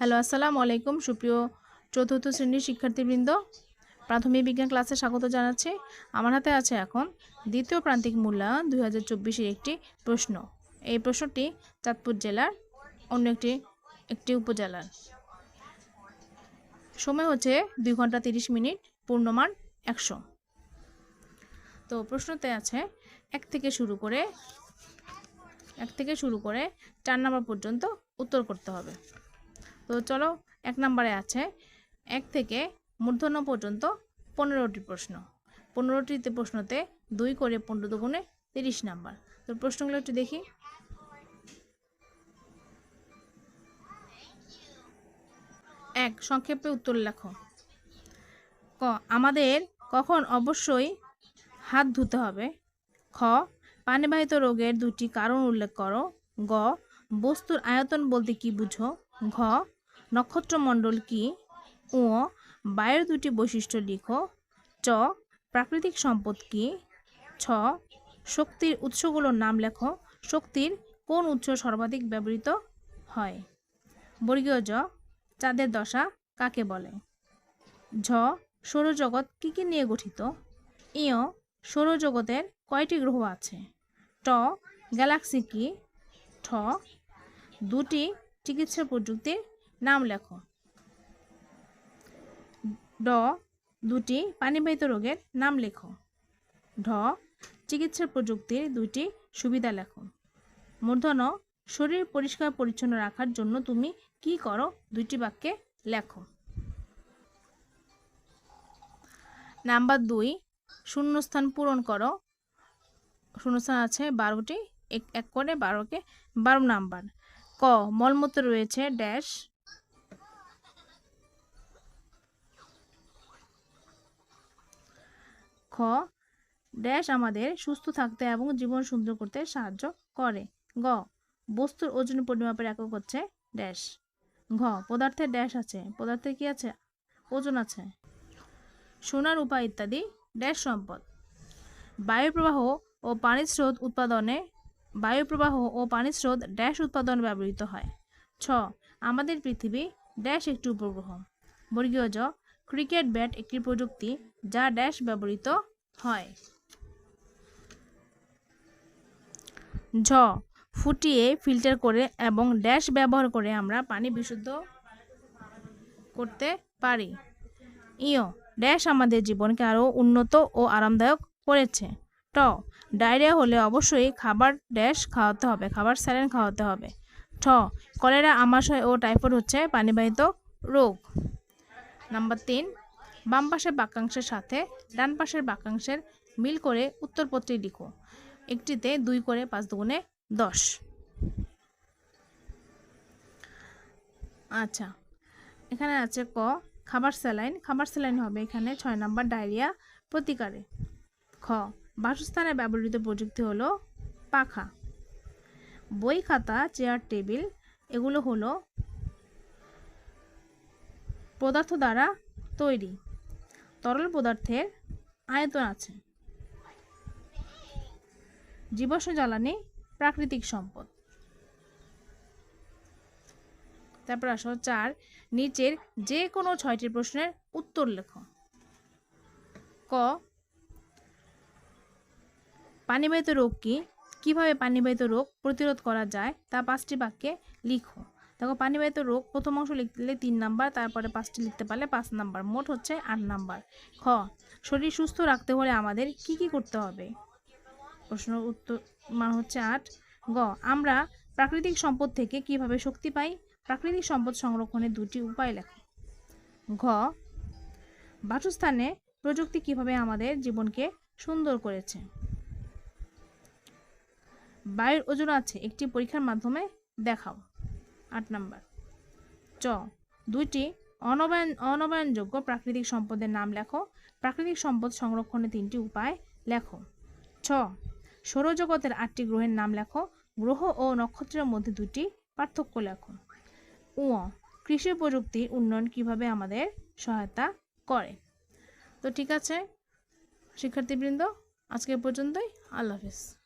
Hello, আসসালামু আলাইকুম। সুপ্রিয় চতুর্থ শ্রেণির শিক্ষার্থীবৃন্দ, প্রাথমিক বিজ্ঞান ক্লাসে স্বাগত জানাচ্ছি। আমার হাতে আছে এখন দ্বিতীয় প্রান্তিক মূল্যায়ন দুই হাজার একটি প্রশ্ন। এই প্রশ্নটি চাঁদপুর জেলার অন্য একটি একটি উপজেলার। সময় হচ্ছে দুই ঘণ্টা তিরিশ মিনিট, পূর্ণমান একশো। তো প্রশ্নতে আছে, এক থেকে শুরু করে, এক থেকে শুরু করে চার নম্বর পর্যন্ত উত্তর করতে হবে। তো চলো এক নম্বরে আছে। এক থেকে মূর্ধন্য পর্যন্ত পনেরোটি প্রশ্ন। পনেরোটিতে প্রশ্নতে দুই করে পনেরো দুগুণে তিরিশ নাম্বার। তো প্রশ্নগুলো একটু দেখি। এক, সংক্ষেপে উত্তর লেখো। ক, আমাদের কখন অবশ্যই হাত ধুতে হবে? খ, পানিবাহিত রোগের দুটি কারণ উল্লেখ করো। গ, বস্তুর আয়তন বলতে কি বুঝো? ঘ নক্ষত্রমণ্ডল কি? ও বায়ুর দুটি বৈশিষ্ট্য লিখো। চ, প্রাকৃতিক সম্পদ কি? ছ, শক্তির উৎসগুলোর নাম লেখো। শক্তির কোন উৎস সর্বাধিক ব্যবহৃত হয়? বর্গীয় জ, চাঁদের দশা কাকে বলে? ঝ, সৌরজগৎ কী কী নিয়ে গঠিত? ইয় সৌরজগতের কয়টি গ্রহ আছে? ট, গ্যালাক্সি কি? ঠ, দুটি চিকিৎসা প্রযুক্তির নাম লেখো। ড, দুটি পানিবাহিত রোগের নাম লেখো। ঢ, চিকিৎসা প্রযুক্তির দুইটি সুবিধা লেখো। মূর্ধন শরীর পরিষ্কার পরিচ্ছন্ন রাখার জন্য তুমি কি করো? দুইটি বাক্যে লেখো। নাম্বার দুই, শূন্যস্থান পূরণ করো। শূন্যস্থান আছে বারোটি, এক এক করে বারোকে বারো নাম্বার। ক, মলমূত্র রয়েছে ড্যাশ। ড্যাশ আমাদের সুস্থ থাকতে এবং জীবন সুন্দর করতে সাহায্য করে। গ, বস্তুর ওজন পরিমাপের একক হচ্ছে ড্যাশ ঘ, পদার্থের ড্যাশ আছে। পদার্থের কি আছে? ওজন আছে। সোনার উপায় ইত্যাদি ড্যাশ সম্পদ। বায়ু প্রবাহ ও পানির স্রোত উৎপাদনে বায়ু প্রবাহ ও পানির স্রোত ড্যাশ উৎপাদন ব্যবহৃত হয়। ছ, আমাদের পৃথিবী ড্যাশ একটি উপগ্রহ। বর্গীয় জ, ক্রিকেট ব্যাট একটি প্রযুক্তি যা ড্যাশ ব্যবহৃত হয়। ঝ, ফুটিয়ে ফিল্টার করে এবং ড্যাশ ব্যবহার করে আমরা পানি বিশুদ্ধ করতে পারি। ইয় ড্যাশ আমাদের জীবনকে আরও উন্নত ও আরামদায়ক করেছে। ট, ডায়রিয়া হলে অবশ্যই খাবার ড্যাশ খাওয়াতে হবে, খাবার স্যালাইন খাওয়াতে হবে। ঠ, কলেরা, আমাশয় ও টাইফয়েড হচ্ছে পানিবাহিত রোগ। নাম্বার তিন বাম পাশের বাক্যাংশের সাথে ডান পাশের বাক্যাংশের মিল করে উত্তরপত্রে লিখো। একটিতে দুই করে পাঁচ দুগুণে দশ। আচ্ছা এখানে আছে ক খাবার স্যালাইন। খাবার স্যালাইন হবে এখানে ছয় নম্বর ডায়রিয়া প্রতিকারে। খ, বাসস্থানে ব্যবহৃত প্রযুক্তি হলো পাখা। বই খাতা, চেয়ার, টেবিল, এগুলো হলো পদার্থ দ্বারা তৈরি। তরল পদার্থের আয়তন আছে। জীবাশ্ম জ্বালানি প্রাকৃতিক সম্পদ। তারপর আসো চার, নিচের যে কোনো ছয়টি প্রশ্নের উত্তর লেখো। ক, পানিবাহিত রোগ কি? কীভাবে পানিবাহিত রোগ প্রতিরোধ করা যায়? তা পাঁচটি বাক্যে লিখো। দেখো পানিবাহিত রোগ প্রথম অংশ লিখলে তিন নাম্বার, তারপরে পাঁচটি লিখতে পারলে পাঁচ নাম্বার, মোট হচ্ছে আট নাম্বার। খ, শরীর সুস্থ রাখতে হলে আমাদের কি কি করতে হবে? প্রশ্ন উত্তর, মান হচ্ছে আট। গ, আমরা প্রাকৃতিক সম্পদ থেকে কীভাবে শক্তি পাই? প্রাকৃতিক সম্পদ সংরক্ষণের দুটি উপায় লেখো। ঘ, বাসস্থানে প্রযুক্তি কীভাবে আমাদের জীবনকে সুন্দর করেছে? বায়ুর ওজন আছে, একটি পরীক্ষার মাধ্যমে দেখাও। আট নাম্বার। চ। দুইটি অনবায়ন অনবায়নযোগ্য প্রাকৃতিক সম্পদের নাম লেখো। প্রাকৃতিক সম্পদ সংরক্ষণের তিনটি উপায় লেখো। ছ। সৌরজগতের আটটি গ্রহের নাম লেখো। গ্রহ ও নক্ষত্রের মধ্যে দুটি পার্থক্য লেখো। উ। কৃষি প্রযুক্তির উন্নয়ন কীভাবে আমাদের সহায়তা করে? তো ঠিক আছে, শিক্ষার্থীবৃন্দ, আজকে পর্যন্তই। আল্লাহ হাফিজ।